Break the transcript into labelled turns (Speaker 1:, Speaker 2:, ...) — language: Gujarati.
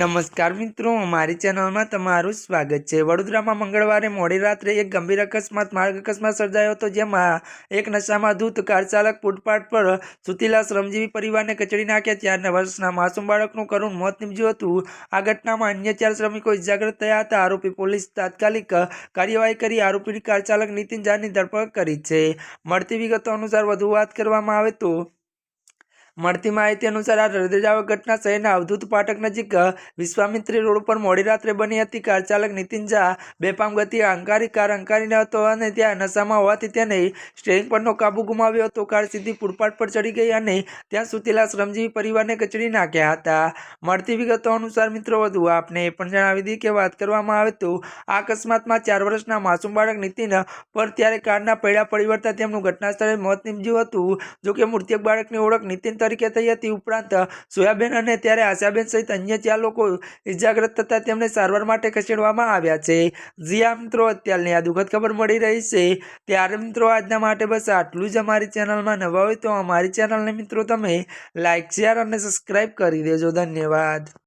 Speaker 1: નમસ્કાર મિત્રો, મારી ચેનલમાં તમારું સ્વાગત છે. વડોદરામાં મંગળવારે મોડી રાત્રે એક ગંભીર અકસ્માત, માર્ગ અકસ્માત સર્જાયો હતો, જેમાં એક નશામાં ધૂત કાર ચાલક ફૂટપાથ પર સુતીલા શ્રમજીવી પરિવારને કચડી નાખ્યા. ચાર વર્ષના માસૂમ બાળકનું કરુણ મોત નીપજ્યું હતું. આ ઘટનામાં અન્ય ચાર શ્રમિકો ઇજાગ્રસ્ત થયા હતા. આરોપી પોલીસ તાત્કાલિક કાર્યવાહી કરી આરોપીની કાર ચાલક નીતિન ઝાની ધરપકડ કરી છે. મળતી વિગતો અનુસાર વધુ વાત કરવામાં આવે તો મળતી માહિતી અનુસાર આ હૃદયજાવક ઘટના શહેરના અવધૂત પાઠક નજીક વિશ્વામિત્રી રોડ ઉપર મોડી રાત્રે બની હતી કાર ચાલક નીતિન ઝા બેફામ ગતિ અહંકારી કાર અંકારીને હતો અને ત્યાં નશામાં હોવાથી તેને સ્ટેરિંગ પરનો કાબુ ગુમાવ્યો હતો. કાર સીધી ફૂટપાથ પર ચડી ગઈ અને ત્યાં સુતેલા શ્રમજીવી પરિવારને કચડી નાખ્યા હતા. મળતી વિગતો અનુસાર મિત્રો, વધુ આપને એ પણ જણાવી દઈએ કે વાત કરવામાં આવે તો આ અકસ્માતમાં ચાર વર્ષના માસૂમ બાળક નીતિન પર ત્યારે કારના પૈડા વળતા તેમનું ઘટના સ્થળે મોત નીપજ્યું હતું. જોકે મૃતક બાળકની ઓળખ નીતિન તરીકે થઈ હતી ઉપરાંત સોયાબેન અને ત્યારે આશાબેન સહિત અન્ય ચાર લોકો ઇજાગ્રસ્ત થતા તેમને સારવાર માટે ખસેડવામાં આવ્યા છે. જી આ મિત્રો, અત્યારની આ દુઃખદ ખબર મળી રહી છે. ત્યારે મિત્રો, આજના માટે બસ આટલું જ અમારી ચેનલમાં નવા હોય તો અમારી ચેનલને મિત્રો તમે લાઇક શેર અને સબસ્ક્રાઈબ કરી દેજો. ધન્યવાદ.